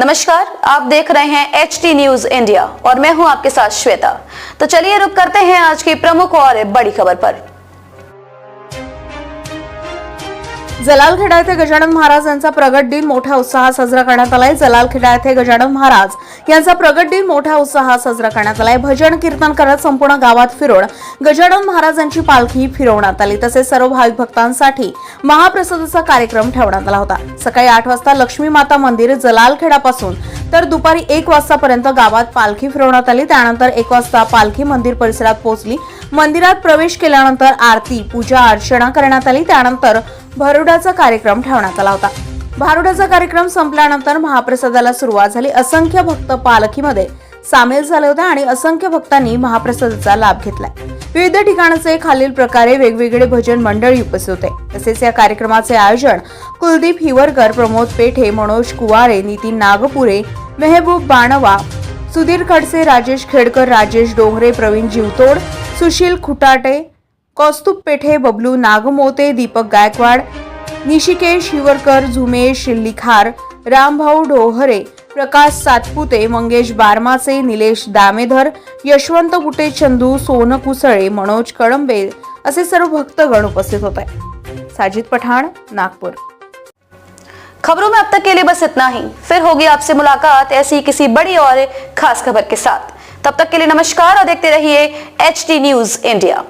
नमस्कार आप देख रहे हैं एच टी न्यूज इंडिया और मैं हूं आपके साथ श्वेता। तो चलिए रुक करते हैं आज की प्रमुख और बड़ी खबर पर। जलालखेडा येथे गजानन महाराज यांचा प्रगट दिन मोठ्या उत्साहात साजरा करण्यात आलाय. जलालखेडा येथे गजानन महाराज यांचा प्रगट दिन मोठ्या उत्साहात साजरा करण्यात आलाय. भजन कीर्तन करत संपूर्ण गावात फिरून गजानन महाराजांची पालखी फिरवण्यात आली. तसेच सर्व भाविक भक्तांसाठी महाप्रसादाचा कार्यक्रम ठेवण्यात आला होता. सकाळी आठ वाजता लक्ष्मी माता मंदिर जलालखेडापासून तर दुपारी एक वाजतापर्यंत गावात पालखी फिरवण्यात आली. त्यानंतर एक वाजता पालखी मंदिर परिसरात पोहोचली. मंदिरात प्रवेश केल्यानंतर आरती पूजा अर्चना करण्यात आली. त्यानंतर भारुडाचा कार्यक्रम ठेवण्यात आला होता. भारुडाचा कार्यक्रम संपल्यानंतर महाप्रसादाला सुरुवात झाली. असंख्य भक्त पालखीमध्ये सामील झाले होते आणि असंख्य भक्तांनी महाप्रसादाचा लाभ घेतला विविध ठिकाणचे खालील प्रकारे वेगवेगळे भजन मंडळी उपस्थित होते. तसेच या कार्यक्रमाचे आयोजन कुलदीप हिवरकर प्रमोद पेठे मनोज कुवारे नितीन नागपुरे मेहबूब बाणवा सुधीर खडसे राजेश खेडकर राजेश डोंगरे प्रवीण जीवतोड सुशील खुटाटे कौस्तुभ पेठे बबलू नागमोते दीपक गायकवाड निशिकेश हिवरकर झुमेश लिखार रामभाऊ डोहरे प्रकाश सातपुते मंगेश बारमाचे निलेश दामेधर यशवंत बुटे चंदू सोन कुसळे मनोज कळंबे असे सर्व भक्तगण उपस्थित होते. साजिद पठाण नागपूर. खबरों में अब तक के लिए बस इतना ही। फिर होगी आपसे मुलाकात ऐसी किसी बड़ी और खास खबर के साथ। तब तक के लिए नमस्कार और देखते रहिए एच टी न्यूज इंडिया